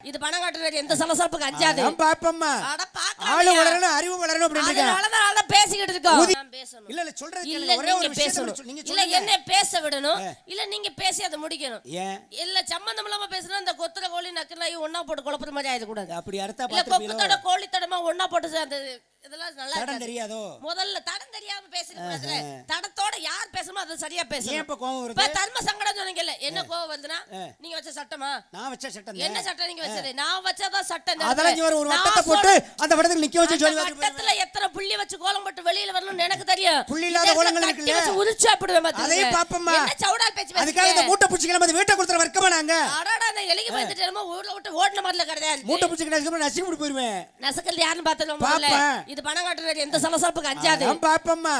இது பணம் காட்டுறது எந்த சலசலப்புக்கு அஞ்சாது. பாப்பம்மா. அட பாக்கலாம் ஆளு வளரணும் அறிவு வளரணும் அப்படின்னு இருக்கேன் அதனாலதான் நல்லா பேசிக்கிட்டு இருக்கோம். ஊதி- நான் பேசணும். இல்ல இல்ல சொல்றது இல்ல கேளுங்க. ஒரே ஒரு நீங்க பேசணும். இல்ல என்ன பேச விடணும். இல்ல நீங்க பேசி அதை முடிக்கணும். ஏன்? இல்ல சம்பந்தம் இல்லாம பேசுனா இந்த கொத்துற கோழி நக்கு நாய் ஒண்ணா போட்டு குழப்பற மாதிரி ஆயிடக்கூடாது. அப்படி அர்த்தம் இல்ல கொக்குத்தோட கோழி தடமா ஒண்ணா போட்டு அந்த இதெல்லாம் நல்லா தடம். தெரியாதோ? முதல்ல தடம் தெரியாம பேசுறது தடத்தோட யார் பேசணுமோ அதை சரியா பேசணும். இப்ப கோவம் இப்ப வருது தர்ம சங்கடம் சொன்னீங்கல்ல என்ன கோவம் வருதுன்னா நீங்க வச்ச சட்டமா? நான் வச்ச சட்டம் என்ன சட்டம் நீங்க வச்சது? நான் வச்சதா சட்டம் அதெல்லாம் இங்க ஒரு வட்டத்தை போட்டு அந்த வட்டத்துக்கு நிக்க வச்சு அந்த சொல்லி வட்டத்துல எத்தனை புள்ளி வச்சு கோலம் போட்டு வெளியில வரணும்னு எனக்கு தெரியும். புள்ளி இல்லாத கோலங்கள் இருக்குல்ல? வச்சு உரிச்சு அப்படிடுவேன் பாத்துக்கங்க. அதையும் பாப்போம்மா. என்ன சவுடால் பேச்சு அதுக்காக இந்த? மூட்டை பூச்சிக்கிற மாதிரி வீட்டை கொடுத்துற வர்க்கமா நாங்க? அடடா, இந்த எலிக்கு பயந்துட்டு என்னமோ ஊர்ல விட்டு ஓடுன மாதிரில கிடையாது. மூட்டை பூச்சிக்கிற நசுக்கி விட்டு போயிருவேன். நசுக்கிறது யாருன்னு பார்த்ததும் முதல்ல. பாப்பேன். இது பணம் காட்டுறது எந்த சலசலப்புக்கு அஞ்சாது. பாப்பம்மா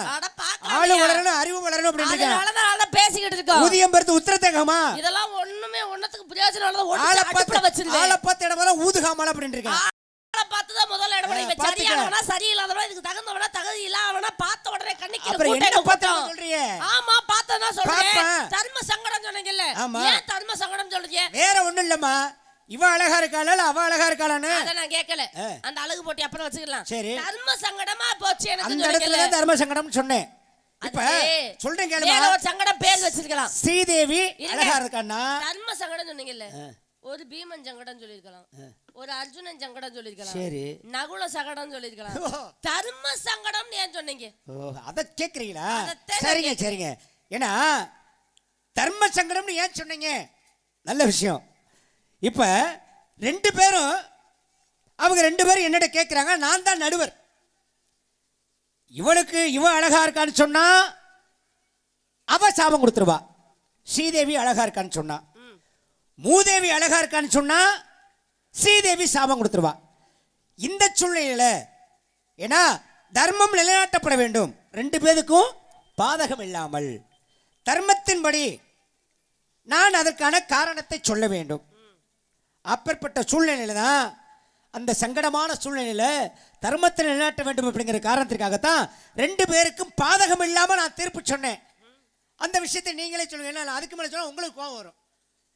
ஆளு? வளரணும் அறிவு வளரணும் அப்படின்னு பேசிக்கிட்டு இருக்கோம். ஊதியம் பெருத்து உத்தரத்தேகமா இதெல்லாம் ஒண்ணுமே ஒண்ணுத்துக்கு பிரயோஜனம் ஆளை பார்த்து வச்சிருந்தேன். ஆளை பார்த்து இடமெல்லாம் ஊதுகாமல அப்படின்னு இருக்கேன் ஆளை பார்த்துதான் முதல்ல இடம் பாத்துக்க. சரியானவனா, சரியில்லாதவனா, இதுக்கு தகுந்தவனா, தகுதி இல்லாதவனா, பார்த்த உடனே கண்ணிக்கு அப்புறம் கூட்டம் என்ன பார்த்து ஆமா பார்த்ததான் சொல்றேன். தர்ம சங்கடம் சொன்னீங்கல்ல ஆமா. ஏன் தர்ம சங்கடம் சொல்றீங்க வேற ஒண்ணும் இல்லம்மா இவ அழகா இருக்காளா அவ அழகா இருக்காளான்னு? அத நான் கேட்கல. அந்த அழகு போட்டி அப்புறம் வச்சுக்கலாம். சரி. தர்ம சங்கடமா போச்சு எனக்கு அந்த இடத்துல தான் தர்ம சங்கடம் சொன்னேன். இப்ப சொல்றேன் ஒரு சங்கடம் பேர் வச்சிருக்கலாம். ஸ்ரீதேவி. அழகா இருக்கான்னா? தர்ம சங்கடம் சொன்னீங்கல்ல. ஒரு பீமன் சங்கடம் சொல்லிருக்கலாம் ஒரு அர்ஜுனன் சங்கடம் சொல்லிருக்கலாம் சரி. நகுல சங்கடம் சொல்லிருக்கலாம். தர்ம சங்கடம் ஏன் சொன்னீங்க? அத கேக்குறீங்களா? சரிங்க சரிங்க. ஏன்னா தர்ம சங்கடம்னு ஏன் சொன்னீங்க? நல்ல விஷயம். இப்போ ரெண்டு பேரும் அவங்க ரெண்டு பேரும் என்னிட்ட கேட்குறாங்க நான் தான் நடுவர். இவளுக்கு இவ அழகா இருக்கான்னு சொன்னா அவ சாபம் கொடுத்துருவா. ஸ்ரீதேவி அழகா இருக்கான்னு சொன்னா. மூதேவி அழகா இருக்கான்னு சொன்னா ஸ்ரீதேவி சாபம் கொடுத்துருவா. இந்த சூழ்நிலையில ஏன்னா தர்மம் நிலைநாட்டப்பட வேண்டும். ரெண்டு பேருக்கும் பாதகம் இல்லாமல். தர்மத்தின்படி நான் அதற்கான காரணத்தை சொல்ல வேண்டும். அப்பேற்பட்ட சூழ்நிலையில தான் அந்த சங்கடமான சூழ்நிலையில தர்மத்தை நிலைநாட்ட வேண்டும் அப்படிங்கிற காரணத்திற்காகத்தான் ரெண்டு பேருக்கும் பாதகம் இல்லாமல் நான் தீர்ப்பு சொன்னேன். அந்த விஷயத்தை நீங்களே சொல்லுங்க. நான் அதுக்கு மேலே சொன்னா உங்களுக்கு கோவம் வரும்.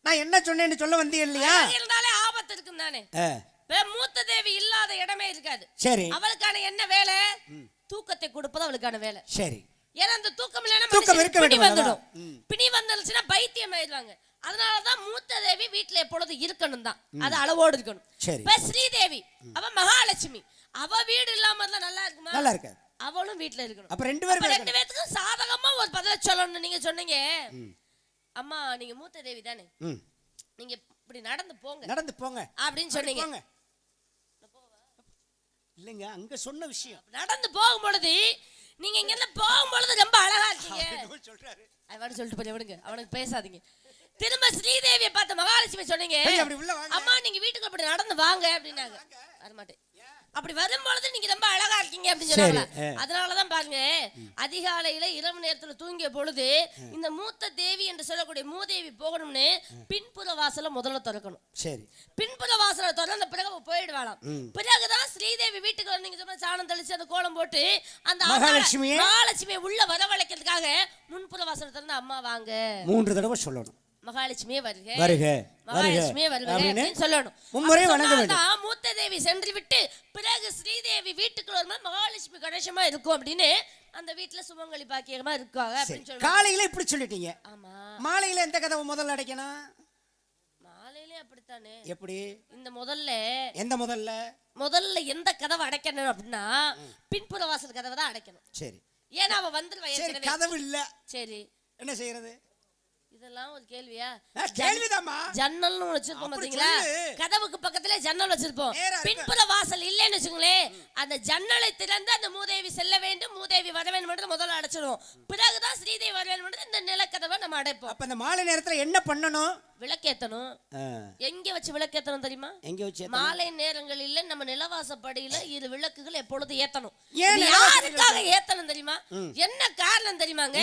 நான் என்ன சொன்னேன்னு சொல்ல வந்தீங்க இல்லையா? இருந்தாலே ஆபத்து இருக்கும் தானே? மூத்த தேவி இல்லாத இடமே இருக்காது. சரி. அவளுக்கான என்ன வேலை? தூக்கத்தை கொடுப்பது அவளுக்கான வேலை. சரி. ஏன்னா அந்த தூக்கம் இல்லைன்னா தூக்கம் இருக்க வேண்டும். பிணி வந்துருச்சுன்னா பைத்தியம் ஆயிடுவாங்க அதனாலதான் மூத்த தேவி வீட்டுல எப்பொழுது இருக்கணும் தான் அது அளவோடு இருக்கணும். இப்ப ஸ்ரீதேவி அவ மகாலட்சுமி. அவ வீடு இல்லாம இருந்தா நல்லா இருக்குமா? நல்லா இருக்காது. அவளும் வீட்டுல இருக்கணும். அப்ப ரெண்டு பேரும் ரெண்டு பேத்துக்கும் சாதகமா ஒரு பதில சொல்லணும்னு நீங்க சொன்னீங்க. அம்மா நீங்க மூத்த தேவி தானே? நீங்க இப்படி நடந்து போங்க. நடந்து போங்க. அப்படின்னு சொன்னீங்க. இல்லைங்க அங்க சொன்ன விஷயம். நடந்து போகும் பொழுது நீங்க இங்க இருந்து போகும் பொழுது ரொம்ப அழகா இருக்கீங்க. சொல்றாரு. அவனு சொல்லிட்டு போய் விடுங்க. அவனுக்கு பேசாதீங்க. திரும்ப ஸ்ரீதேவியை பார்த்து மகாலட்சுமி சொன்னீங்க. அம்மா நீங்க வீட்டுக்கு அப்படி நடந்து வாங்க அப்படின்னாங்க. வரமாட்டேன். அப்படி வரும்பொழுது நீங்க ரொம்ப அழகா இருக்கீங்க அப்படின்னு ஆ. அதனாலதான் பாருங்க அதிகாலையில இரவு நேரத்துல தூங்கிய பொழுது இந்த மூத்த தேவி என்று சொல்லக்கூடிய மூதேவி போகணும்னு பின்புற வாசல முதல்ல திறக்கணும். சரி. பின்புற வாசலை திறந்த பிறகு போயிடுவாளாம். பிறகுதான் ஸ்ரீதேவி வீட்டுக்கு வந்து நீங்க சொன்ன சாணம் தெளிச்சு அந்த கோலம் போட்டு அந்த மகாலட்சுமியை? மகாலட்சுமியை உள்ள வரவழைக்கிறதுக்காக முன்புற வாசலை திறந்து அம்மா வாங்க. மூன்று தடவை சொல்லணும். மகாலட்சுமியே வருக. வருக மகாலட்சுமியே வருக அப்படின்னு சொல்லணும். மும்முறை அப்படி வணங்க வேண்டும் சொன்னாதான் மூத்த தேவி சென்று விட்டு பிறகு ஸ்ரீதேவி வீட்டுக்குள்ள வரும்போது மகாலட்சுமி கணேசமா இருக்கும் அப்படின்னு அந்த வீட்டுல சுமங்கலி பாக்கியமா இருக்காங்க அப்படின்னு சொல்லுவாங்க காலையில இப்படி சொல்லிட்டீங்க. ஆமா. மாலையில எந்த கதவை முதல்ல அடைக்கணும்? மாலையிலே அப்படித்தானே. எப்படி? இந்த முதல்ல எந்த முதல்ல? முதல்ல எந்த கதவை அடைக்கணும் அப்படின்னா பின்புற வாசல் கதவை தான் அடைக்கணும். சரி. ஏன்னா அவ வந்துருவா கதவு இல்ல. சரி. என்ன செய்யறது? இதெல்லாம் ஒரு கேள்வியா? கேள்விதாம்மா. ஜன்னல்னு ஒண்ணு வச்சிருப்போம் பாத்தீங்களா? சொல்லு. கதவுக்கு பக்கத்துல ஜன்னல் வச்சிருப்போம். பின்புற வாசல் இல்லைன்னு வச்சுங்களேன் அந்த ஜன்னலை திறந்து அந்த மூதேவி செல்ல வேண்டும் மூதேவி வர வேண்டும் முதல்ல அடைச்சிடுவோம். பிறகுதான் ஸ்ரீதேவி வர வேண்டும் இந்த நிலக்கதவை நம்ம அடைப்போம். அப்ப இந்த மாலை நேரத்துல என்ன பண்ணணும்? விளக்கேத்தணும். எங்க வச்சு விளக்கேத்தணும் தெரியுமா? எங்க வச்சு? மாலை நேரங்களில் நம்ம நிலவாசப்படியில இரு விளக்குகள் எப்பொழுது ஏத்தணும்? யாருக்காக ஏத்தணும்? தெரியுமா? என்ன காரணம் தெரியுமாங்க?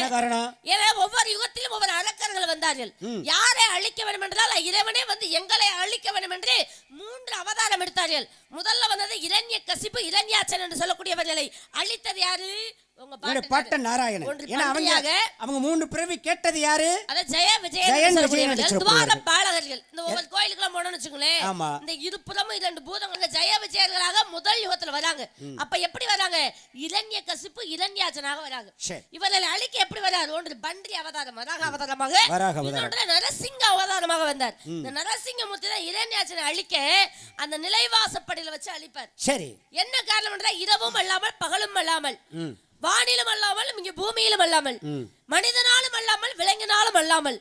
ஏன்னா ஒவ்வொரு யுகத்திலும் ஒவ்வொரு அழக்கர்கள் வந்தார்கள். யாரை அழிக்க வேண்டும் என்றால் இறைவனே வந்து எங்களை அழிக்க வேண்டும் என்று மூன்று அவதாரம் எடுத்தார்கள். முதல்ல வந்தது இரண்ய கசிப்பு இரண்யாச்சன் என்று சொல்லக்கூடியவர்களை அழித்தது யாரு? நாராயணன். ஏன்னா அவங்க அவங்க மூணு பிறவி கேட்டது யாரு? ஜெய விஜயன் விஜயன். பாலகர்கள். இந்த ஒவ்வொரு கோயிலுக்குலாம் போனோம்னு வச்சுக்கோங்களேன். இந்த இருபுறமும் இரண்டு பூதங்கள். ஜெய விஜயர்களாக முதல் யுகத்துல வராங்க. அப்ப எப்படி வராங்க? இரண்ய கசிப்பு இரண்யாச்சனாக வராங்க. இவர்களை அழிக்க எப்படி வராரு? ஒன்று பன்றி அவதாரம் வராக அவதாரமாக. இன்னொன்று நரசிங்க அவதாரமாக வந்தார். இந்த நரசிங்க மூர்த்தி தான் இரண்யாச்சனை அழிக்க அந்த நிலைவாசப்படியில வச்சு அழிப்பார். சரி. என்ன காரணம் இரவும் அல்லாமல் பகலும் அல்லாமல். வானிலும் அல்லாமல் இங்க பூமியிலும் அல்லாமல். மனிதனாலும் அல்லாமல் விலங்கினாலும் அல்லாமல்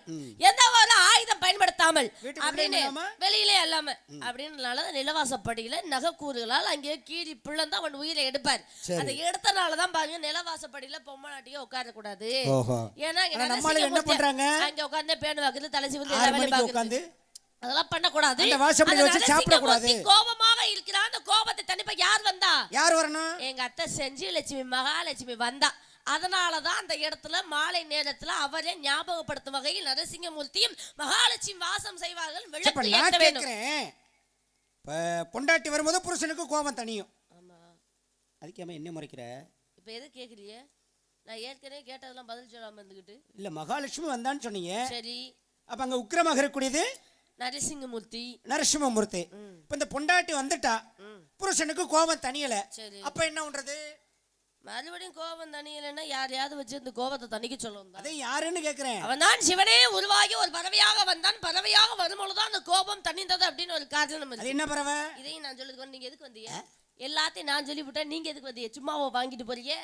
எந்த ஒரு ஆயுதம் பயன்படுத்தாமல் அப்படின்னு? வெளியிலே அல்லாம அப்படின்றனால நிலவாசப்படியில நகைக்கூறுகளால் அங்கே கீறி பிளந்து அவன் உயிரை எடுப்பார். அந்த எடுத்தனாலதான் பாருங்க நிலவாசப்படியில பொம்மநாட்டியோ உட்கார கூடாது ஏன்னா? அங்க உட்கார்ந்து பேணு வாக்குது தலை சிவந்து அதெல்லாம் பண்ணக்கூடாது. அந்த வாசப்படியில அந்த வச்சு சாப்பிடக்கூடாது. நரசிங்கமூர்த்தி கோபமாக இருக்கிறான். அந்த கோபத்தை தணிப்ப யார் வந்தா? யார் வரணும்? எங்க அத்தை செஞ்சு லட்சுமி மகாலட்சுமி வந்தா. அதனாலதான் அந்த இடத்துல மாலை நேரத்துல அவரை ஞாபகப்படுத்தும் வகையில் நரசிங்கமூர்த்தியும் மகாலட்சுமி வாசம் செய்வார்கள். விளக்கு ஏற்ற இப்ப பொண்டாட்டி வரும்போது புருஷனுக்கு கோபம் தனியும். ஆமா. அதுக்கு ஏமா என்ன முறைக்கிற? இப்ப எது கேக்குறிய நான் ஏற்கனவே கேட்டதெல்லாம் பதில் சொல்லாம இருந்துகிட்டு. இல்ல மகாலட்சுமி வந்தான்னு சொன்னீங்க. சரி. அப்ப அங்க உக்கிரமாக இருக்கக்கூடியது? நரசிங்கமூர்த்தி. நரசிம்மமூர்த்தி. இப்ப இந்த பொண்டாட்டி வந்துட்டா. புருஷனுக்கு கோபம் தனியல அப்ப என்ன பண்றது? மறுபடியும் கோபம் தனியலைன்னா யாரையாவது வச்சு இந்த கோபத்தை தணிக்க சொல்லணும் அதை யாருன்னு கேக்குறேன்? அவன் தான் சிவனே உருவாகி ஒரு பறவையாக வந்தான். பறவையாக வரும்பொழுதுதான் அந்த கோபம் தணிந்தது அப்படின்னு ஒரு காரணம் அது என்ன பறவை? இதையும் நான் சொல்லுது நீங்க எதுக்கு வந்தீங்க? எல்லாத்தையும் நான் சொல்லிவிட்டேன். நீங்க எதுக்கு வந்தீங்க? சும்மாவோ வாங்கிட்டு போறீங்க?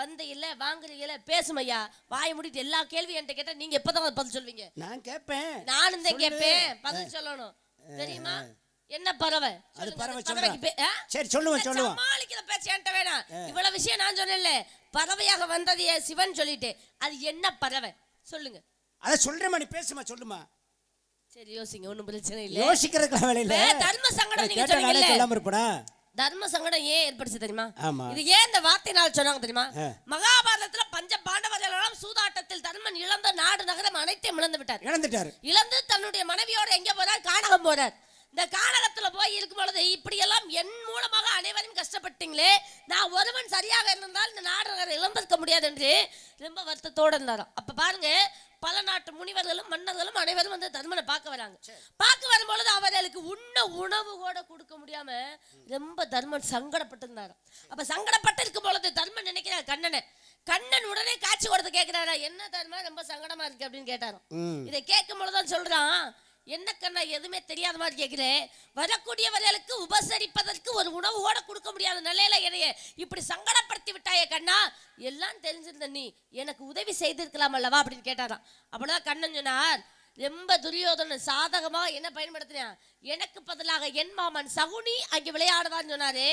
வந்த இல்ல வாங்குறீங்கல்ல பேசுமையா? வாயை மூடிட்டு எல்லா கேள்வி என்கிட்ட கேட்டா நீங்க எப்பதான் பதில் சொல்வீங்க? நான் கேட்பேன் நானும் தான் கேட்பேன் பதில் சொல்லணும். தெரியுமா? என்ன பறவை? அது சொல்லுங்க, பறவை சொல்றேன்? சரி சொல்லுவேன் சொல்லுவேன் சமாளிக்கிற பேச்சு என்கிட்ட வேணாம். இவ்வளவு விஷயம் நான் சொன்னேன்ல. பறவையாக வந்தது சிவன் சொல்லிட்டு அது என்ன பறவை? சொல்லுங்க. அதை சொல்றேம்மா நீ பேசுமா சொல்லுமா சரி யோசிங்க ஒண்ணும் பிரச்சனை இல்ல. யோசிக்கிறதுக்கு வேலை இல்ல. தர்ம சங்கடம் நீங்க சொன்னீங்கல்ல. சொல்லாம தர்ம சங்கடம் ஏன் ஏற்படுச்சு தெரியுமா? இது ஏன் இந்த வார்த்தையினால் சொன்னாங்க தெரியுமா. மகாபாரதத்துல பஞ்ச எல்லாம் சூதாட்டத்தில் தர்மன் இழந்த நாடு நகரம் அனைத்தையும் இழந்து விட்டார். இழந்துட்டாரு. இழந்து தன்னுடைய மனைவியோட எங்க போறார்? கானகம் போறார். இந்த கானகத்துல போய் இருக்கும் பொழுது இப்படி எல்லாம் என் மூலமாக அனைவரும் கஷ்டப்பட்டீங்களே. நான் ஒருவன் சரியாக இருந்தால் இந்த நாடு நகரம் இழந்திருக்க முடியாது என்று ரொம்ப வருத்தத்தோட இருந்தாராம். அப்ப பாருங்க பல நாட்டு முனிவர்களும் மன்னர்களும் அனைவரும் வந்து தர்மனை பார்க்க வராங்க. பார்க்க வரும்பொழுது அவர்களுக்கு உண்ண உணவு கூட கொடுக்க முடியாம ரொம்ப தர்மன் சங்கடப்பட்டு இருந்தாராம் அப்ப சங்கடப்பட்டு இருக்கும் பொழுது தர்மன் நினைக்கிறார் கண்ணனை கண்ணன் உடனே காட்சி கொடுத்து கேட்கிறாரா? என்ன தர்மன் ரொம்ப சங்கடமா இருக்கு அப்படின்னு கேட்டாராம். ம். இதை கேட்கும் பொழுதுதான் சொல்றான் என்ன கண்ணா எதுவுமே தெரியாத மாதிரி கேட்குறேன் வரக்கூடியவர்களுக்கு உபசரிப்பதற்கு ஒரு உணவு கூட கொடுக்க முடியாத நிலையில என்னைய இப்படி சங்கடப்படுத்தி விட்டாயே கண்ணா? எல்லாம் தெரிஞ்சிருந்த நீ எனக்கு உதவி செய்திருக்கலாம் அல்லவா அப்படின்னு கேட்டாராம். அப்படின்னா கண்ணன் சொன்னார் ரொம்ப துரியோதனன் சாதகமாக என்ன பயன்படுத்தினான் எனக்கு பதிலாக என் மாமன் சகுனி அங்கே விளையாடுவான்னு சொன்னாரு.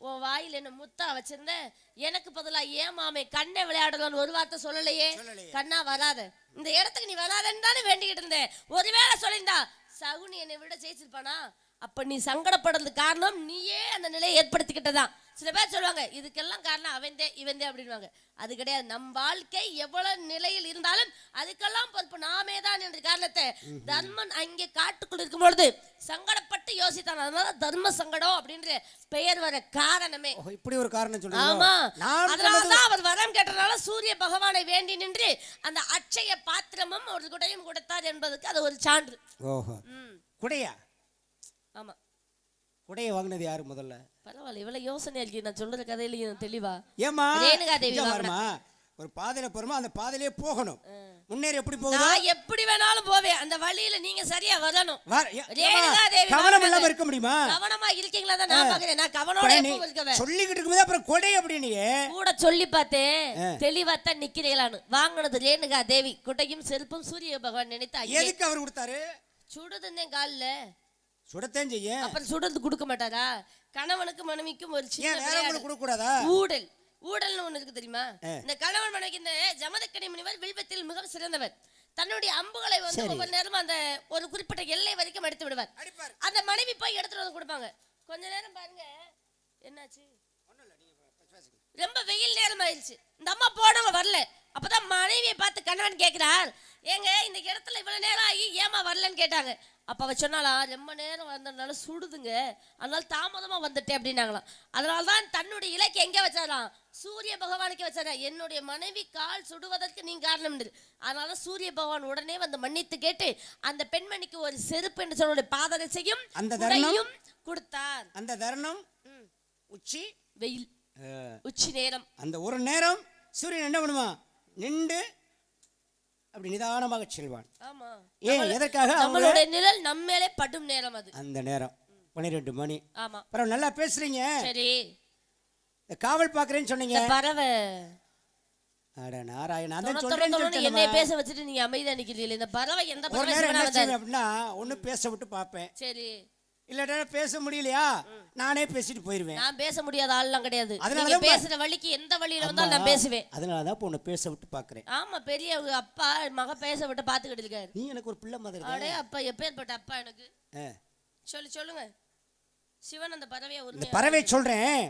உன் வாயில் என்ன முத்தா வச்சிருந்த எனக்கு பதிலா ஏன் மாமே கண்ணை விளையாடலாம்னு ஒரு வார்த்தை சொல்லலையே? சொல்லலையே. கண்ணா வராத. இந்த இடத்துக்கு நீ வராதன்னு தானே வேண்டிக்கிட்டு இருந்தேன் ஒருவேளை சொல்லியிருந்தா சகுனி என்னை விட ஜெயிச்சிருப்பானா? அப்ப நீ சங்கடப்படுறதுக்கு காரணம் நீயே அந்த நிலையை ஏற்படுத்திக்கிட்டதான் சில பேர் சொல்லுவாங்க இதுக்கெல்லாம் காரணம் அவன்தே இவன்தே அப்படின்வாங்க அது கிடையாது. நம் வாழ்க்கை எவ்வளவு நிலையில் இருந்தாலும் அதுக்கெல்லாம் பொறுப்பு நாமே தான் என்ற காரணத்தை தர்மன் அங்கே காட்டுக்குள் இருக்கும் பொழுது சங்கடப்பட்டு யோசித்தான். அதனால தர்ம சங்கடம் அப்படின்ற பெயர் வர காரணமே. இப்படி ஒரு காரணம் சொல்லுங்க ஆமா. அதனாலதான் அவர் வரம் கேட்டனால சூரிய பகவானை வேண்டி நின்று அந்த அட்சய பாத்திரமும் ஒரு குடையும் கொடுத்தார் என்பதுக்கு அது ஒரு சான்று. ஓஹோ. குடையா? ஆமா. குடையை வாங்கினது யாரு முதல்ல? பரவாயில்ல இவ்வளவு யோசனை இருக்கு நான் சொல்ற கதையிலையும் தெளிவா? ஏமா ரேணுகா தேவி வருமா ஒரு பாதையில போறோமா அந்த பாதையிலே போகணும். முன்னேறி எப்படி போகுது? நான் எப்படி வேணாலும் போவேன். அந்த வழியில நீங்க சரியா வரணும். ரேணுகா தேவி கவனம். இல்லாம இருக்க முடியுமா? கவனமா இருக்கீங்களா தான் நான் பாக்குறேன். நான் கவனோட நீ எப்பவும் இருக்கவேன். சொல்லிக்கிட்டு இருக்கும்போது அப்புறம் கொடை அப்படின்னியே கூட சொல்லி பார்த்தேன். தெளிவாத்தான் நிக்கிறீங்களான்னு வாங்கினது ரேணுகா தேவி குட்டையும் செருப்பும் சூரிய பகவான் நினைத்து எதுக்கு அவர் கொடுத்தாரு? சுடுதுந்தேன் காலில். சுடத்தேன் செய்ய. அப்புறம் சுடுறது கொடுக்க மாட்டாரா? கணவனுக்கு மனைவிக்கும் ஒரு சின்ன ஏன் வேற. உங்களுக்கு ஊடல். ஊடல்னு ஒண்ணு இருக்கு தெரியுமா? இந்த கணவன் மனைவிக்கு இந்த ஜமதக்கனி முனிவர் வில்வத்தில் மிகவும் சிறந்தவர். தன்னுடைய அம்புகளை வந்து ஒவ்வொரு நேரமும் அந்த ஒரு குறிப்பிட்ட எல்லை வரைக்கும் எடுத்து விடுவார். அடிப்பார். அந்த மனைவி போய் எடுத்துட்டு வந்து கொடுப்பாங்க. கொஞ்ச நேரம் பாருங்க. என்னாச்சு? ரொம்ப வெயில் நேரம் ஆயிடுச்சு. இந்த அம்மா போனவங்க வரல. அப்பதான் மனைவியை பார்த்து கணவன் கேட்கிறார் ஏங்க இந்த இடத்துல இவ்வளவு நேரம் ஆகி ஏமா வரலன்னு கேட்டாங்க. அப்ப அவ சொன்னாலா ரொம்ப நேரம் வந்ததுனால சுடுதுங்க. அதனால தாமதமா வந்துட்டேன் அப்படின்னாங்களாம். அதனால தான் தன்னுடைய இலக்கை எங்க வச்சாராம்? சூரிய பகவானுக்கு வச்சாரா என்னுடைய மனைவி கால் சுடுவதற்கு நீ காரணம் அதனால சூரிய பகவான் உடனே வந்து மன்னித்து கேட்டு அந்த பெண்மணிக்கு ஒரு செருப்பு என்று சொல்லுடைய பாதரசையும் அந்த தருணம்? கொடுத்தார். அந்த தருணம். உச்சி? வெயில். உச்சி நேரம். அந்த ஒரு நேரம் சூரியன் என்ன பண்ணுவான்? நின்று அப்படி நிதானமாக செல்வான் ஆமா. ஏன்? எதற்காக? நம்மளுடைய நிழல் நம்ம மேலே படும் நேரம் அது. அந்த நேரம். பன்னிரெண்டு மணி. ஆமா. அப்புறம் நல்லா பேசுறீங்க. சரி. இந்த காவல் பார்க்கறேன்னு சொன்னீங்க. பறவை. அட நாராயணன் அதான் சொல்லிட்டேனம்மா. என்னைய பேச வச்சுட்டு நீங்க அமைதியா நிக்கிறீங்க இந்த பறவை எந்த பறவை என்ன அப்படின்னா ஒண்ணு பேச விட்டு பார்ப்பேன். சரி. இல்லாட்டா பேச முடியலையா? நானே பேசிட்டு போயிருவேன். நான் பேச முடியாத ஆள்லாம் கிடையாது. அதனால பேசுற வழிக்கு எந்த வழியில வந்தாலும் நான் பேசுவேன். அதனால தான் இப்போ உன்னை பேச விட்டு பார்க்கறேன் ஆமா பெரிய அப்பா மக பேச விட்டு பாத்துக்கிட்டு இருக்காரு. நீ எனக்கு ஒரு பிள்ளை மாதிரி அடே அப்பா எப்பேற்பட்ட அப்பா எனக்கு. சொல்லு சொல்லுங்க. சிவன் அந்த பறவையை உண்மையா பறவை சொல்றேன்.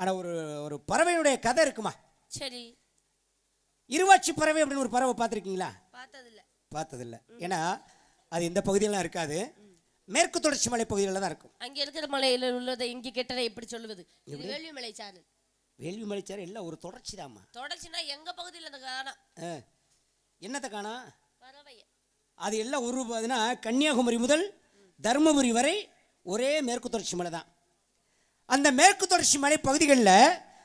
ஆனா ஒரு ஒரு பறவையினுடைய கதை இருக்குமா? சரி. இருவாச்சி பறவை அப்படின்னு ஒரு பறவை பார்த்துருக்கீங்களா? பார்த்தது இல்ல பார்த்ததில்ல. ஏன்னா அது இந்த பகுதியிலலாம் இருக்காது. மேற்கு தொடர்ச்சி மலை பகுதியில் தான் இருக்கும். அங்க இருக்கிற மலையில உள்ளதை இங்க கெட்டதை எப்படி சொல்லுவது? இது வேள்விமலை சாரல் வேள்வி மலைச்சார் எல்லாம் ஒரு தொடர்ச்சி தாம்மா. தொடர்ச்சினா எங்க பகுதியில அந்த காணா. என்னத்தை காணா? பறவைய. அது எல்லாம் ஒரு பார்த்தீங்கன்னா கன்னியாகுமரி முதல் தருமபுரி வரை ஒரே மேற்கு தொடர்ச்சி மலை தான். அந்த மேற்கு தொடர்ச்சி மலை பகுதிகளில்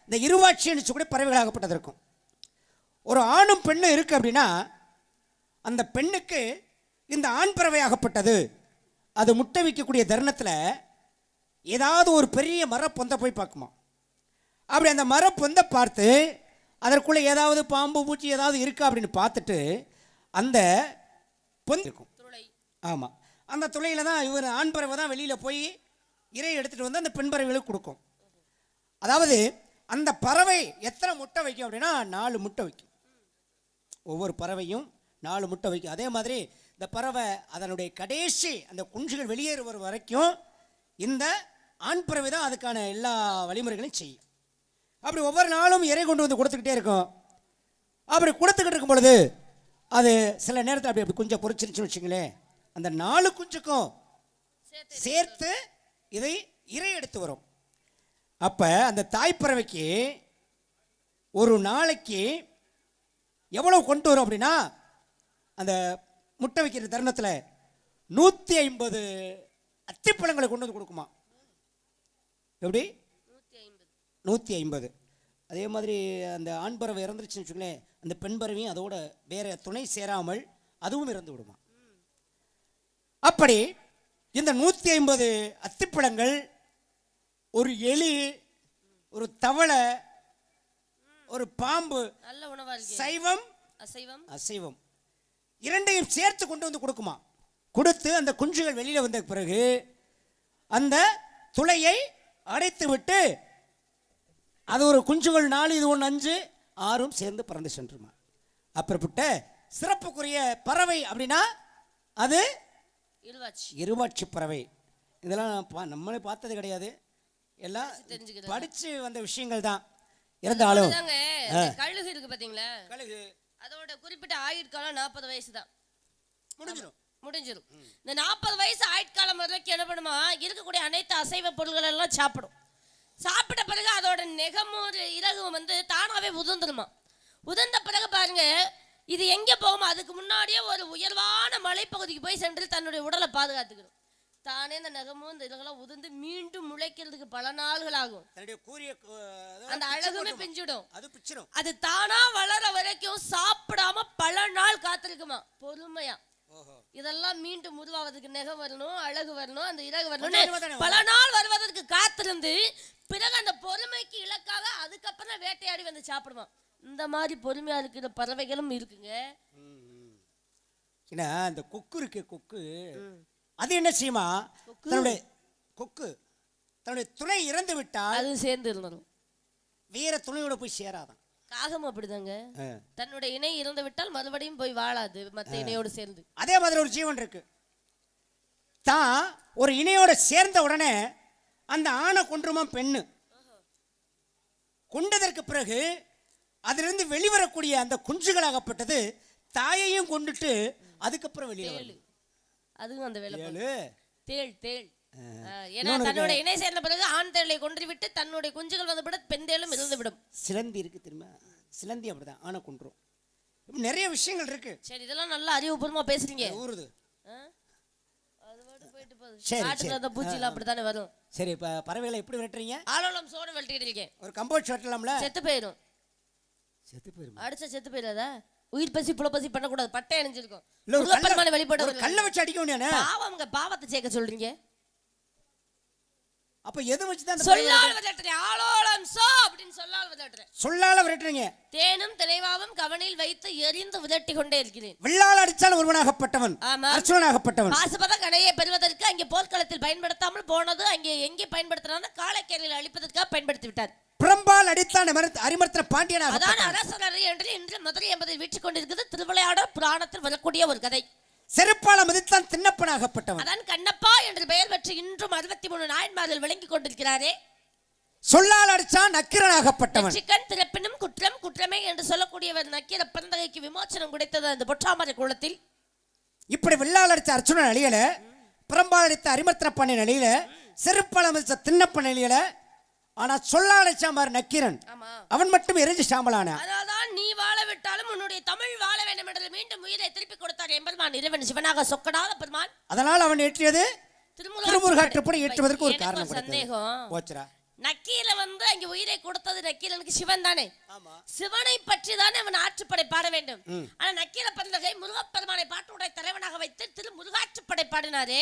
இந்த இருவாட்சின்னு சொல்லக்கூடிய பறவைகளாகப்பட்டது இருக்கும். ஒரு ஆணும் பெண்ணும் இருக்கு அப்படின்னா அந்த பெண்ணுக்கு இந்த ஆண் பறவையாகப்பட்டது அது முட்டை வைக்கக்கூடிய தருணத்தில் ஏதாவது ஒரு பெரிய மரப்பொந்தை போய் பார்க்குமா? அப்படி அந்த மரப்பொந்தை பார்த்து அதற்குள்ளே ஏதாவது பாம்பு பூச்சி ஏதாவது இருக்கா அப்படின்னு பார்த்துட்டு அந்த பொந்து இருக்கும். துளை. ஆமாம் அந்த துளையில் தான் இவர் ஆண் பறவை தான் வெளியில் போய் இறை எடுத்துகிட்டு வந்து அந்த பெண் பறவைகளுக்கு கொடுக்கும். அதாவது அந்த பறவை எத்தனை முட்டை வைக்கும் அப்படின்னா நாலு முட்டை வைக்கும். ஒவ்வொரு பறவையும் நாலு முட்டை வைக்கும். அதே மாதிரி இந்த பறவை அதனுடைய கடைசி அந்த குஞ்சுகள் வெளியேறுவர் வரைக்கும் இந்த ஆண் பறவை தான் அதுக்கான எல்லா வழிமுறைகளையும் செய்யும். அப்படி ஒவ்வொரு நாளும் இறை கொண்டு வந்து கொடுத்துக்கிட்டே இருக்கும். அப்படி கொடுத்துக்கிட்டு இருக்கும் பொழுது அது சில நேரத்தில் அப்படி அப்படி கொஞ்சம் பொறிச்சிருச்சுன்னு வச்சுங்களேன். அந்த நாலு குஞ்சுக்கும் சேர்த்து சேர்த்து இதை இறை எடுத்து வரும். அப்போ அந்த தாய்ப்பறவைக்கு ஒரு நாளைக்கு எவ்வளவு கொண்டு வரும் அப்படின்னா அந்த முட்டை வைக்கிற தருணத்தில் நூற்றி ஐம்பது அத்திப்பழங்களை கொண்டு வந்து கொடுக்குமா? எப்படி? நூற்றி ஐம்பது. அதே மாதிரி அந்த ஆண் பறவை இறந்துருச்சுன்னு வச்சுங்களேன் அந்த பெண் பறவையும் அதோட வேற துணை சேராமல் அதுவும் இறந்து விடுமா? அப்படி இந்த நூற்றி ஐம்பது அத்திப்பழங்கள் ஒரு எலி ஒரு தவளை ஒரு பாம்பு நல்ல உணவா இருக்கு. சைவம் அசைவம். அசைவம். இரண்டையும் சேர்த்து கொண்டு வந்து கொடுக்குமா? கொடுத்து அந்த குஞ்சுகள் வெளியில் வந்த பிறகு அந்த துளையை அடைத்து விட்டு அது ஒரு குஞ்சுகள் நாலு இது ஒன்று அஞ்சு ஆறும் சேர்ந்து பறந்து சென்றுமா? அப்புறப்பட்ட சிறப்புக்குரிய பறவை அப்படின்னா அது இருவாட்சி பறவை. இதெல்லாம் பா- நம்மளே பார்த்தது கிடையாது. எல்லாம். படித்து வந்த விஷயங்கள் தான். இருந்தாலும் கழுகு இருக்கு பாத்தீங்களா? கழுகு. அதோட குறிப்பிட்ட ஆயுட்காலம் நாற்பது வயசு தான் முடிஞ்சிடும் முடிஞ்சிடும் இந்த நாற்பது வயசு ஆயுட்காலம் வரைக்கும் என்ன பண்ணுமா? இருக்கக்கூடிய அனைத்து அசைவ பொருள்கள் எல்லாம் சாப்பிடும். சாப்பிட்ட பிறகு அதோட நெகமும் இறகும் வந்து தானாவே உதிர்ந்துருமா? உதிர்ந்த பிறகு பாருங்க இது எங்க போகுமோ அதுக்கு முன்னாடியே ஒரு உயர்வான மலைப்பகுதிக்கு போய் சென்று தன்னுடைய உடலை பாதுகாத்துக்கணும். தானே இந்த நகமும் இந்த இதெல்லாம் உதிர்ந்து மீண்டும் முளைக்கிறதுக்கு பல நாள்கள் ஆகும் தன்னுடைய கூறிய அந்த அழகுமே. பிஞ்சிடும். அது பிச்சிடும் அது தானா வளர வரைக்கும் சாப்பிடாம பல நாள் காத்திருக்குமா? பொறுமையா. இதெல்லாம் மீண்டும் உருவாவதற்கு நெகம் வரணும் அழகு வரணும் அந்த இறகு வரணும் பல நாள் வருவதற்கு காத்திருந்து பிறகு அந்த பொறுமைக்கு இலக்காக அதுக்கப்புறம் வேட்டையாடி வந்து சாப்பிடுவான். இந்த மாதிரி பொறுமையா இருக்கிற பறவைகளும் இருக்குங்க. ஏன்னா அந்த கொக்கு இருக்கு கொக்கு அது என்ன செய்யுமா? தன்னுடைய கொக்கு தன்னுடைய துணை இறந்து விட்டால் அது சேர்ந்து இருந்ததும் வேற துணையோட போய் சேராதான். காகம் அப்படிதாங்க. தன்னுடைய இணை இறந்து விட்டால் மறுபடியும் போய் வாழாது மற்ற இணையோடு சேர்ந்து. அதே மாதிரி ஒரு ஜீவன் இருக்கு. தான் ஒரு இணையோட சேர்ந்த உடனே அந்த ஆணை கொன்றுமா பெண்ணு? கொண்டதற்கு பிறகு அதிலிருந்து வெளிவரக்கூடிய அந்த குஞ்சுகளாகப்பட்டது தாயையும் கொண்டுட்டு அதுக்கப்புறம் வெளியே அதுவும் அந்த வேலை. ஏழு. தேள் தேள். ஏன்னா தன்னோட இணை சேர்ந்த பிறகு ஆண் தேளை கொன்று விட்டு தன்னுடைய குஞ்சுகள் வந்து விட பெண் தேளும் இருந்து விடும். சிலந்தி இருக்கு தெரியுமா? சிலந்தி அப்படிதான் ஆனை கொன்றும். நிறைய விஷயங்கள் இருக்கு. சரி இதெல்லாம் நல்லா அறிவுபூர்வமா பேசுறீங்க. ஊறுது. சரி, இப்போ பறவைகளை எப்படி விரட்டுறீங்க? ஆலோலம் சோடு வெட்டிட்டு இருக்கேன். ஒரு கம்போஸ்ட் வெட்டலாம்ல செத்து போயிடும் செத்து போயிருமா? அடிச்சா செத்து போயிடாதா உயிர் பசி புல பசி பண்ணக்கூடாது. பட்டை அணிஞ்சிருக்கும். இல்ல ஒரு கல்ல- வெளிப்பட ஒரு கல்லை வச்சு அடிக்க பாவம் பாவத்தை சேர்க்க சொல்றீங்க. அப்ப எது வச்சு தான் சொல்லால் விதட்டுறேன் ஆலோலம் சோ அப்படின்னு சொல்லால் விதட்டுறேன் சொல்லால விரட்டுறீங்க. தேனும் திரைவாவும் கவனில் வைத்து எரிந்து விதட்டி கொண்டே இருக்கிறேன். வெள்ளால் அடிச்சால் ஒருவனாகப்பட்டவன் ஆமா. அர்ச்சுனனாகப்பட்டவன் பாசுபத கணையை பெறுவதற்கு அங்கே போர்க்களத்தில் பயன்படுத்தாமல் போனது அங்கே எங்கே பயன்படுத்தினா காளைக்கரையில் அழிப்பதற்காக பயன்படுத்தி விட்டார். பிரம்பால் அடித்தான் அரிமர்த்தன பாண்டியனாக அதான் அரசர் என்று இன்று மதுரை என்பதை வீட்டுக் கொண்டிருக்கிறது. திருவிளையாடல் புராணத்தில் வரக்கூடிய ஒரு கதை. செருப்பால மதித்தான் தின்னப்பனாகப்பட்டவன் அதான் கண்ணப்பா என்று பெயர் பெற்று இன்றும் அறுபத்தி மூணு நாயன்மாரில் விளங்கிக் கொண்டிருக்கிறாரே. சொல்லால் அடிச்சான் நக்கிரனாகப்பட்டவன் சிக்கன் திறப்பினும் குற்றம் குற்றமே என்று சொல்லக்கூடியவர் நக்கீர பிறந்தகைக்கு விமோச்சனம் கிடைத்தது அந்த பொற்றாமரை குளத்தில். இப்படி வெள்ளால் அடிச்ச அர்ச்சுனன் அழியல பிரம்பால் அடித்த அரிமர்த்தன பாண்டியன் அழியல செருப்பால மதித்த தின்னப்பன் அழியல ஆனா சொல்லால் அடிச்சான் பாரு நக்கீரன். அவன் மட்டும் எரிஞ்சு சாம்பலான. அதனால்தான் நீ வாழ விட்டாலும் உன்னுடைய தமிழ் வாழ வேண்டும் என்று மீண்டும் உயிரை திருப்பி கொடுத்தார் எம்பெருமான் இறைவன் சிவனாக சொக்கடாத பெருமான். அதனால் அவன் ஏற்றியது திருமுருகாற்றுப்படை ஏற்றுவதற்கு ஒரு காரணம் சந்தேகம். போச்சுரா நக்கீல வந்து அங்க உயிரை கொடுத்தது நக்கீலனுக்கு சிவன் தானே. ஆமா. சிவனை பற்றி தானே அவன் ஆற்றுப்படை பாட வேண்டும். ஆனா நக்கீல பந்தகை முருகப்பெருமானை பாட்டுடைய தலைவனாக வைத்து திரு முருகாற்றுப்படை பாடினாரே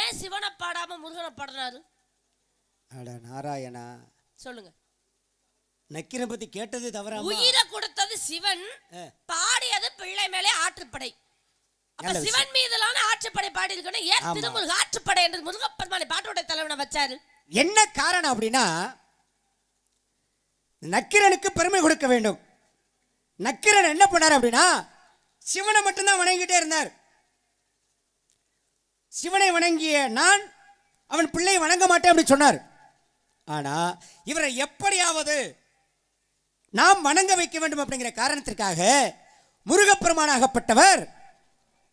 ஏன் சிவனை பாடாம முருகனை பாடினாரு? அட நாராயணா. சொல்லுங்க. நக்கீரன் பத்தி கேட்டது தவறாமா? உயிரை கொடுத்தது சிவன். பாடியது பிள்ளை மேலே ஆற்றுப்படை. அப்ப. சிவன் மீதலான ஆற்றுப்படை பாடி இருக்கணும் ஏன். திருமுருக ஆற்றுப்படை என்று முருகப்பெருமானை பாட்டுடைய தலைவனை வச்சாரு? என்ன காரணம் அப்படின்னா நக்கிரனுக்கு பெருமை கொடுக்க வேண்டும். நக்கிரன் என்ன பண்ணார் அப்படின்னா சிவனை மட்டும்தான் வணங்கிட்டே இருந்தார். சிவனை வணங்கிய நான் அவன் பிள்ளையை வணங்க மாட்டேன் அப்படி சொன்னார். ஆனால் இவரை எப்படியாவது நாம் வணங்க வைக்க வேண்டும் அப்படிங்கிற காரணத்திற்காக முருகப்பெருமானாகப்பட்டவர்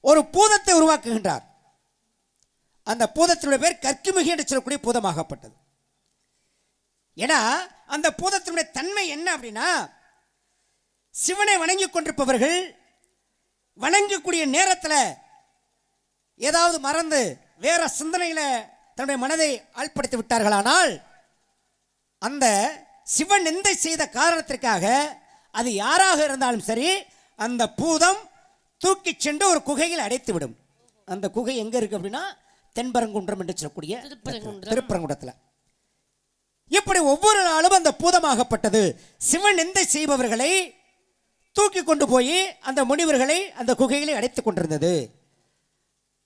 ஒரு பூதத்தை உருவாக்குகின்றார். அந்த பூதத்தினுடைய பேர் கற்கிமிகி என்று சொல்லக்கூடிய பூதமாகப்பட்டது. ஏன்னா அந்த பூதத்தினுடைய தன்மை என்ன அப்படின்னா சிவனை வணங்கி கொண்டிருப்பவர்கள் வணங்கக்கூடிய நேரத்தில் ஏதாவது மறந்து வேற சிந்தனையில் தன்னுடைய மனதை ஆழ்படுத்தி விட்டார்களானால் அந்த சிவன் நிந்தை செய்த காரணத்திற்காக அது யாராக இருந்தாலும் சரி அந்த பூதம் தூக்கிச் சென்று ஒரு குகையில் அடைத்து விடும் அந்த குகை எங்க இருக்கு அப்படின்னா தென்பரங்குன்றம் என்று சொல்லக்கூடிய. திருப்பரங்குன்றத்தில். இப்படி ஒவ்வொரு நாளும் அந்த பூதமாகப்பட்டது. சிவன் நிந்தை செய்பவர்களை தூக்கி கொண்டு போய் அந்த முனிவர்களை அந்த குகையிலே அடைத்துக் கொண்டிருந்தது.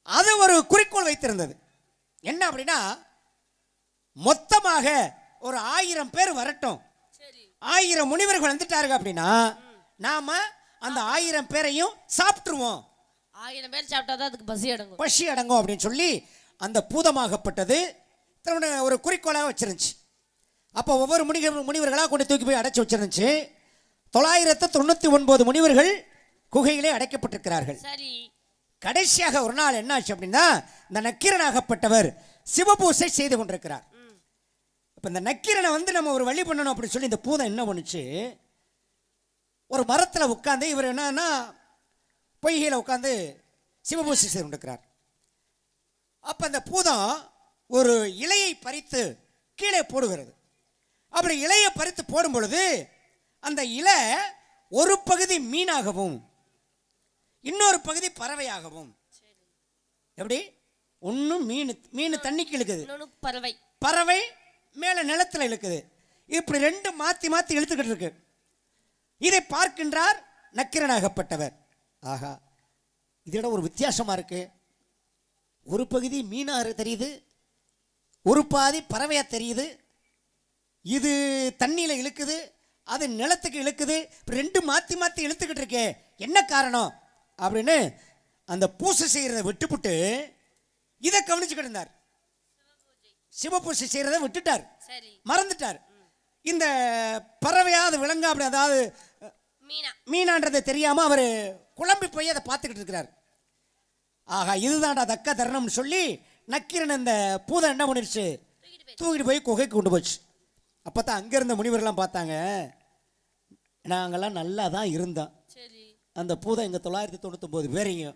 அது ஒரு குறிக்கோள் வைத்திருந்தது. என்ன அப்படின்னா மொத்தமாக ஒரு ஆயிரம் பேர் வரட்டும். ஆயிரம் முனிவர்கள் வந்துட்டாருங்க அப்படின்னா நாம அந்த ஆயிரம் பேரையும் சாப்பிட்டுருவோம். ஆயிரம் பேர் சாப்பிட்டாதான் அதுக்கு பசி அடங்கும். பசி அடங்கும் அப்படின்னு சொல்லி அந்த பூதமாகப்பட்டது. தன்னுடைய ஒரு குறிக்கோளாக வச்சிருந்துச்சு. அப்போ ஒவ்வொரு முனிவர் முனிவர்களாக கொண்டு தூக்கி போய் அடைச்சி வச்சிருந்துச்சு. தொள்ளாயிரத்து தொண்ணூற்றி ஒன்பது முனிவர்கள் குகையிலே அடைக்கப்பட்டிருக்கிறார்கள். சரி. கடைசியாக ஒரு நாள் என்னாச்சு அப்படின்னா இந்த நக்கீரனாகப்பட்டவர் சிவபூசை செய்து கொண்டிருக்கிறார். இப்போ இந்த நக்கீரனை வந்து நம்ம ஒரு வழி பண்ணணும் அப்படின்னு சொல்லி இந்த பூதம் என்ன பண்ணுச்சு? ஒரு மரத்தில் உட்காந்து இவர் என்னன்னா பொய்கையில் உட்காந்து சிவபூசை செய்து கொண்டிருக்கிறார். அப்போ அந்த பூதம் ஒரு இலையை பறித்து கீழே போடுகிறது. அப்படி இலையை பறித்து போடும் பொழுது அந்த இலை ஒரு பகுதி மீனாகவும் இன்னொரு பகுதி பறவையாகவும். எப்படி? ஒன்றும் மீன் மீன் தண்ணிக்கு இழுக்குது. பறவை. பறவை மேலே நிலத்தில் இழுக்குது. இப்படி ரெண்டு மாற்றி மாற்றி இழுத்துக்கிட்டு இருக்கு. இதை பார்க்கின்றார் நக்கிரனாகப்பட்டவர். ஆஹா இதோட ஒரு வித்தியாசமாக இருக்கு. ஒரு பகுதி மீனாக தெரியுது ஒரு பாதி பறவையாக தெரியுது. இது தண்ணியில் இழுக்குது அது நிலத்துக்கு இழுக்குது. இப்படி ரெண்டு மாற்றி மாற்றி இழுத்துக்கிட்டு இருக்கே என்ன காரணம்? அப்படின்னு அந்த பூசை செய்கிறத விட்டுப்புட்டு இதை கவனிச்சுக்கிட்டு இருந்தார். சிவபூசை செய்கிறத விட்டுட்டார். மறந்துட்டார். இந்த பறவையாவது விலங்கா அப்படி அதாவது மீனா. மீனான்றது தெரியாம அவர் குழம்பி போய் அதை பார்த்துக்கிட்டு இருக்கிறார். ஆகா இதுதான்டா தக்க தருணம்னு சொல்லி நக்கீரன் இந்த பூதம் என்ன பண்ணிருச்சு தூக்கிட்டு போய் குகைக்கு கொண்டு போச்சு. அப்போ தான் அங்கே இருந்த முனிவர்கள்லாம் பார்த்தாங்க. நாங்கெல்லாம் நல்லா தான் இருந்தோம் அந்த பூதம் எங்கள் தொள்ளாயிரத்தி தொண்ணூத்தொம்பது பேரையும்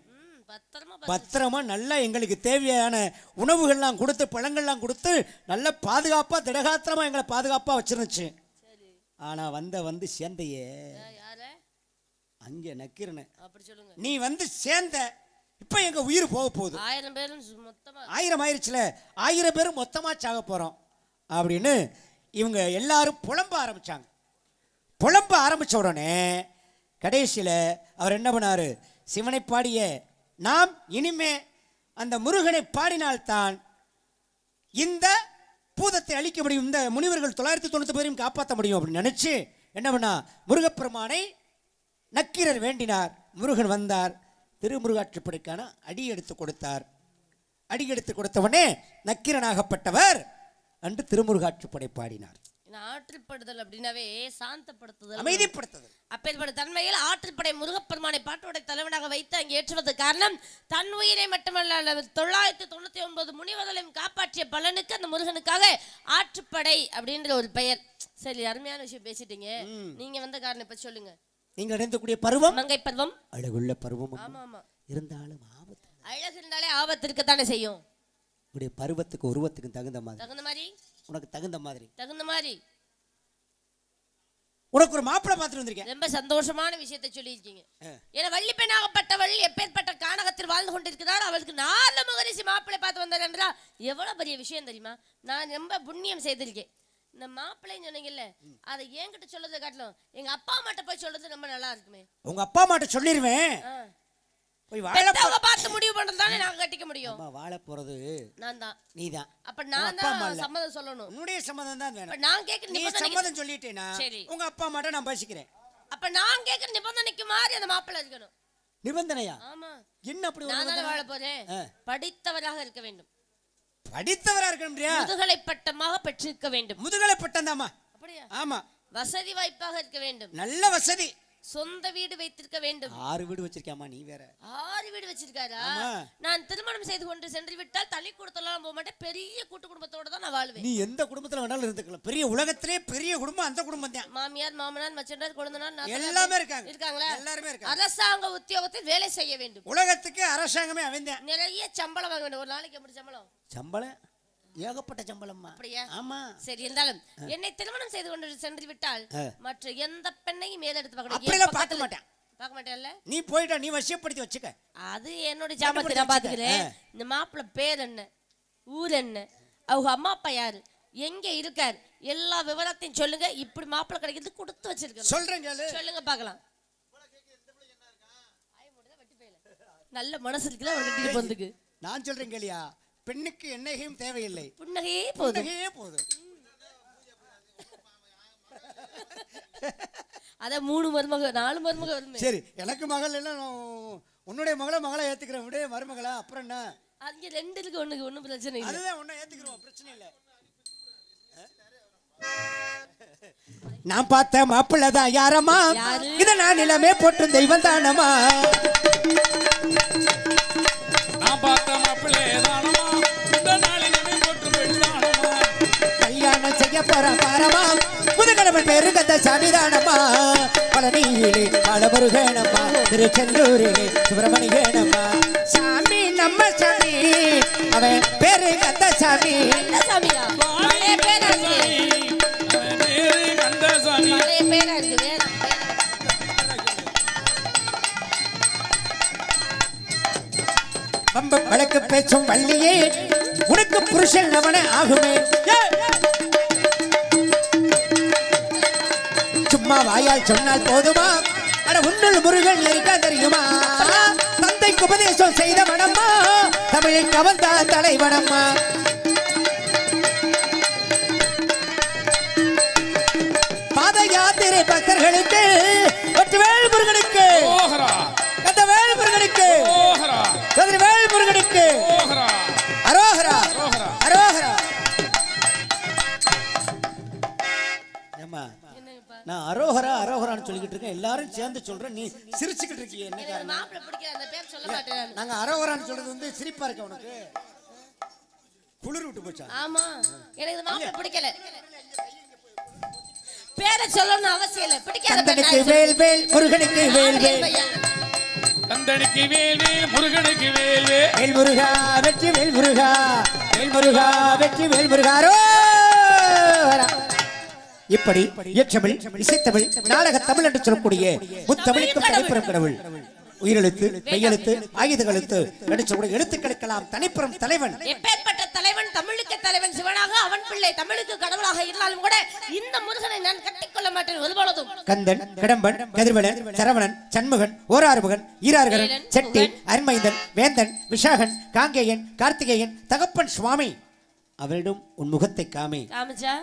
பத்திரமா நல்லா எங்களுக்கு தேவையான உணவுகள்லாம் கொடுத்து பழங்கள்லாம் கொடுத்து நல்ல பாதுகாப்பாக திடகாத்திரமாக எங்களை பாதுகாப்பாக வச்சிருந்துச்சு. சரி. ஆனால் வந்த வந்து சேர்ந்தையே. அங்கே நக்கீரனை. அப்படி சொல்லுங்க. நீ வந்து சேர்ந்த இப்போ எங்கள் உயிர் போக போகுது. ஆயிரம் மொத்தமா ஆயிரம் ஆயிருச்சுல. ஆயிரம் பேரும் மொத்தமாக சாக போகிறோம் அப்படின்னு இவங்க எல்லாரும் புலம்ப ஆரம்பிச்சாங்க. புலம்ப ஆரம்பிச்ச உடனே கடைசியில் அவர் என்ன பண்ணாரு? சிவனை பாடிய நாம் இனிமே அந்த முருகனை பாடினால்தான் இந்த பூதத்தை அழிக்க முடியும். இந்த முனிவர்கள் தொள்ளாயிரத்தி தொண்ணூத்தி பேரையும் காப்பாற்ற முடியும் அப்படின்னு நினைச்சு என்ன பண்ணா முருகப்பெருமானை நக்கீரர் வேண்டினார். முருகன் வந்தார். திருமுருகாற்றுப்படைக்கான அடி எடுத்து கொடுத்தார். அடி எடுத்து கொடுத்தவனே நக்கீரனாகப்பட்டவர் அன்று திருமுருகாற்றுப்படை பாடினார். இந்த ஆற்றில்படுதல் அப்படின்னாவே சாந்தப்படுத்துதல். அமைதிப்படுத்தது அப்பேற்பட்ட தன்மையில் ஆற்றில்படை முருகப்பெருமானை பாட்டோட தலைவனாக வைத்து அங்கே ஏற்றுவது காரணம் தன் உயிரை மட்டுமல்ல தொள்ளாயிரத்தி தொண்ணூத்தி ஒன்பது முனிவர்களையும் காப்பாற்றிய பலனுக்கு அந்த முருகனுக்காக ஆற்றுப்படை அப்படின்ற ஒரு பெயர். சரி அருமையான விஷயம் பேசிட்டீங்க. நீங்க வந்த காரணம் இப்ப சொல்லுங்க. நீங்கள் அடைந்தக்கூடிய பருவம் மங்கை பருவம். அழகுள்ள பருவம். ஆமா ஆமா இருந்தாலும் ஆபத்து. அழகு இருந்தாலே ஆபத்து இருக்கத்தானே செய்யும். உடைய பருவத்துக்கு உருவத்துக்கு தகுந்த மாதிரி. தகுந்த மாதிரி? உனக்கு தகுந்த மாதிரி. தகுந்த மாதிரி. உனக்கு ஒரு மாப்பிள்ளை பார்த்துட்டு வந்திருக்கேன். ரொம்ப சந்தோஷமான விஷயத்தை சொல்லியிருக்கீங்க. ஏன்னா வள்ளி பெண்ணாகப்பட்டவள் எப்பேற்பட்ட கானகத்தில் வாழ்ந்து கொண்டிருக்கிறாள் அவளுக்கு நாலு மகரிஷி மாப்பிள்ளை பார்த்து வந்தார் என்றா எவ்வளவு பெரிய விஷயம் தெரியுமா? நான் ரொம்ப புண்ணியம் செய்திருக்கேன். இந்த மாப்பிள்ளைன்னு சொன்னீங்கல்ல அதை என்கிட்ட சொல்றதை காட்டிலும் எங்க அப்பா அம்மாட்ட போய் சொல்றது ரொம்ப நல்லா இருக்குமே. உங்க அப்பா அம்மாட்ட சொல்லிடுவேன். போய் வாழ பெத்தவங்க பார்த்து முடிவு பண்றது தானே கட்டிக்க முடியும். அம்மா வாழ போறது நான் தான். நீதான். அப்ப நான் தான். சம்மதம் சொல்லணும். உன்னுடைய சம்மதம் தான் வேணும். நான் கேட்கிற நீ சம்மதம் சொல்லிட்டேனா. உங்க அப்பா அம்மாட்ட நான் பேசிக்கிறேன். அப்ப நான் கேட்கிற நிபந்தனைக்கு மாதிரி அந்த மாப்பிள்ளை இருக்கணும். நிபந்தனையா? ஆமா. என்ன அப்படி ஒரு நான்? வாழ போறேன். படித்தவராக இருக்க வேண்டும். படித்தவரா இருக்கணும்ன்றியா முதுகலை பட்டமாக பெற்றிருக்க வேண்டும். முதுகலை பட்டந்தாம்மா அப்படியா? ஆமா. வசதி வாய்ப்பாக இருக்க வேண்டும். நல்ல வசதி. சொந்த வீடு வைத்திருக்க வேண்டும். ஆறு வீடு வச்சிருக்கியாமா நீ வேற. ஆறு வீடு வச்சிருக்காரா. நான் திருமணம் செய்து கொண்டு சென்று விட்டால் தனி கொடுத்தலாம் போக மாட்டேன். பெரிய கூட்டு குடும்பத்தோட தான் நான் வாழ்வேன். நீ எந்த குடும்பத்துல வேணாலும் இருந்துக்கலாம் பெரிய உலகத்திலே பெரிய குடும்பம் அந்த குடும்பம் தான். மாமியார் மாமனார் மச்சனார் குழந்தனார் எல்லாமே இருக்காங்க. இருக்காங்களா? எல்லாருமே இருக்காங்க. அரசாங்க உத்தியோகத்தில் வேலை செய்ய வேண்டும். உலகத்துக்கு அரசாங்கமே அவன்தான் நிறைய சம்பளம் வாங்க வேண்டும். ஒரு நாளைக்கு எப்படி சம்பளம்? சம்பளம்? ஏகப்பட்ட சம்பளம்மா. அப்படியா? ஆமா. சரி இருந்தாலும் என்னை திருமணம் செய்து கொண்டு சென்று விட்டால். மற்ற எந்த பெண்ணையும் மேலெடுத்து பார்க்க அப்படியெல்லாம் என் பார்க்க மாட்டேன். பார்க்க மாட்டேன்ல? நீ போயிட்டா நீ வசியப்படுத்தி வச்சுக்க. அது என்னோட ஜாமத்தை நான் பாத்துக்கிறேன் இந்த மாப்பிள்ளை பேர் என்ன? ஊர் என்ன? அவங்க அம்மா அப்பா யாரு? எங்க இருக்கார்? எல்லா விவரத்தையும் சொல்லுங்க. இப்படி மாப்பிள்ளை கிடைக்கிறது கொடுத்து வச்சிருக்கணும். சொல்றேன் கேளு. சொல்லுங்க பார்க்கலாம். நல்ல மனசு இருக்குல்ல அவன் கட்டிட்டு போறதுக்கு. நான் சொல்றேன் கேளியா. பெண்ணுக்கு என்னையும் தேவையில்லை. புன்னகையே போதும். புன்னகையே போதும். அத மூணு மருமக நாலு மருமக வருமே. சரி எனக்கு மகள் நான் உன்னுடைய மகளை மகளை ஏத்துக்கிறேன் விடைய மருமகளா அப்புறம் என்ன? அங்க ரெண்டு இருக்கு ஒண்ணுக்கு ஒண்ணும் பிரச்சனை இல்லை. அதுதான் உன்னை ஏத்துக்கிறோம் பிரச்சனை இல்லை. நான் பார்த்த மாப்பிள்ளை தான் யாரம்மா? யாரு? இத நான் நிலமே போட்டு தெய்வம் தானம்மா? கல்யாணம் செய்ய போற பாரமா புதுக்கடவன் பேரு கந்த சாமிதானம்மா பழனியிலே பழமுருகனம்மா திருச்செந்தூரிலே சுப்பிரமணியனம்மா சாமி நம்ம சாமி அவன் பேரு கந்த சாமி என்ன வழக்கு பேச்சும் வள்ளியே உனக்கு புருஷன் அவன ஆகுமே சும்மா வாயால் சொன்னால் போதுமா? அட உன்னுள் முருகன் இருக்கா தெரியுமா? தந்தைக்கு உபதேசம் செய்த மனம்மா தமிழை கவர்ந்தா தலைவனம்மா. பாத யாத்திரை பக்தர்களுக்கு எல்லாரும் சேர்ந்து சொல்றேன் நீ சிரிச்சுக்கிட்டு இருக்கிய என்ன காரணம்? மாப்பிள்ளை பிடிக்கல அந்த பேர் சொல்ல மாட்டேன் நானு. நாங்க அரோகரான்னு சொல்றது வந்து சிரிப்பா இருக்க உனக்கு? குளிர் விட்டு போச்சா? ஆமா. எனக்கு மாப்பிள்ளை பிடிக்கல. பேரை சொல்லணும்னு அவசியம் இல்லை. பிடிக்காத வேல் வேல் முருகனுக்கு வேல். வேல். கந்தனுக்கு வேல் வேல் முருகனுக்கு வேல் வேல். வேல் முருகா வெற்றி வேல் முருகா. வேல் முருகா வெற்றி வேல் முருகா. அரோகரா. இப்படி இயற்றமிழ் இசைத்தமிழ் நாடக தமிழ் என்று சொல்லக்கூடிய முத்தமிழுக்கும் தனிப்பெரும் கடவுள். உயிரெழுத்து மெய்யெழுத்து ஆயுத எழுத்து என்று சொல்லக்கூடிய எழுத்துக்களுக்கெல்லாம் தனிப்பெரும் தலைவன். எப்பேற்பட்ட தலைவன் தமிழுக்கு தலைவன் சிவனாக அவன் பிள்ளை தமிழுக்கு கடவுளாக இருந்தாலும் கூட இந்த முருகனை நான் கட்டிக்கொள்ள மாட்டேன். ஒருபொழுதும் கந்தன் கடம்பன் கதிர்வலன் சரவணன் சண்முகன் ஓராறுமுகன் ஈராறுகரன் செட்டி. அருமைந்தன் வேந்தன் விஷாகன் காங்கேயன் கார்த்திகேயன் தகப்பன் சுவாமி. அவரிடம் உன் முகத்தை காமி. காமிச்சா?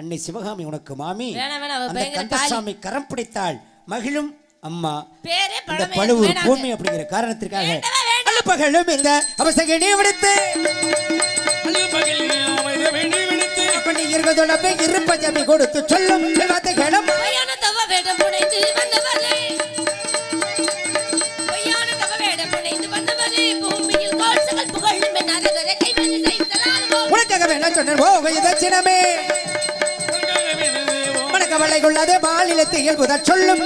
அன்னை சிவகாமி உனக்கு மாமி. அந்த பயங்கர கந்தசாமி கரம் பிடித்தாள். மகிழும் அம்மா. பேரே இந்த பழுவூர். பூமி அப்படிங்கிற காரணத்திற்காக. அழுப்பகலும் இந்த அவசகனி விடுத்து. இருபதோடப்பை இருப்பஜமி கொடுத்து சொல்லும். வார்த்தைகளும் உனக்காக வேணா சொன்னேன். ஓ மனக்கவலை கொள்ளாதே மாநிலத்தை இயல்புதல் சொல்லும்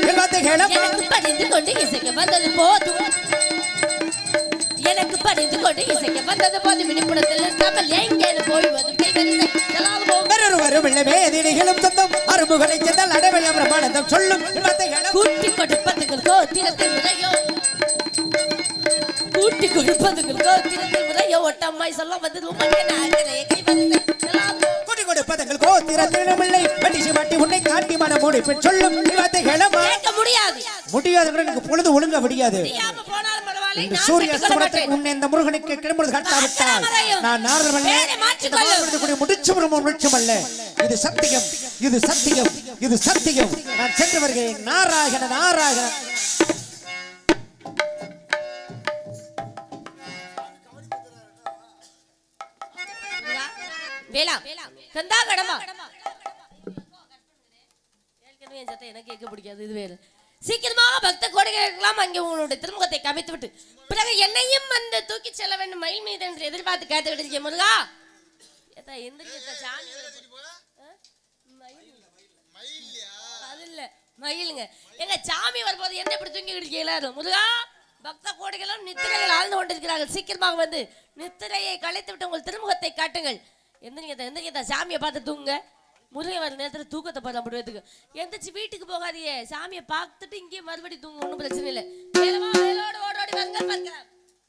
எனக்கு பணிந்து கொண்டு இசைக்க வந்தது போதும். எனக்கு பணிந்து கொண்டு இசைக்க வந்தது போதும். விழிப்புணத்தில் இருக்காமல் எங்கேனு போய் வரும் கைவரிசை செல்லாதோ வேறொருவரும் இல்லை வேதினிகளும் சொந்தம். அருமுகனை சென்றால் அடைவெள்ள பிரமானந்தம் சொல்லும் கூட்டி கொடுப்பதுங்கள் கோத்திரத்தில் முறையோ கூட்டி கொடுப்பதுங்கள் கோத்திரத்தில் முறையோ ஒட்டம்மாய் சொல்ல வந்து ரொம்ப நாங்களே கைவரிசை செல்லாதோ கொடி கொடுப்பதங்கள் கோத்திரத்திலும் இல்லை வெட்டிசி மாட்டி உன்னை காட்டி மன முடிப்பு சொல்லும் வார்த்தைகளும் முடியாது முடியாது. கூட எனக்கு பொழுது ஒழுங்க முடியாது சூரிய மாட்டேன். முன்னே இந்த முருகனுக்கு கிளம்புறது கட்டாவிட்டால் நான் நாரதமல்ல முடிச்சு முடிச்சும் அல்ல. இது சத்தியம். இது சத்தியம். இது சத்தியம். நான் சென்று வருகிறேன். நாராயண நாராயண கந்தா கடமா. ஏற்கனவே என் எனக்கு கேட்க பிடிக்காது இது வேறு சீக்கிரமாக பக்த கோடிகளுக்கெல்லாம் அங்கே உங்களுடைய திருமுகத்தை கமித்து விட்டு பிறகு என்னையும் வந்து தூக்கி செல்ல வேண்டும் மயில் மீது என்று எதிர்பார்த்து காத்துக்கிட்டு இருக்கேன் முருகா. ஏத்தா எந்திரிச்சு ஏத்தா, சாமி. அது இல்ல மயிலுங்க. எங்க சாமி வரும்போது என்ன இப்படி இருக்கீங்க எல்லாரும்? முருகா பக்த கோடிகளும் நித்திரையில் ஆழ்ந்து கொண்டிருக்கிறார்கள். சீக்கிரமாக வந்து நித்திரையை கலைத்து விட்டு உங்கள் திருமுகத்தை காட்டுங்கள். எந்திரிங்க எந்திரிங்க சாமியை பார்த்து தூங்குங்க? முருகன் வர நேரத்தில் தூக்கத்தை பார்த்து அப்படிறதுக்கு எந்திரிச்சு வீட்டுக்கு போகாதியே சாமியை பார்த்துட்டு இங்கேயே மறுபடியும் தூங்க ஒன்றும் பிரச்சனை இல்லை. ஓடோடி வந்து பார்க்கலாம்.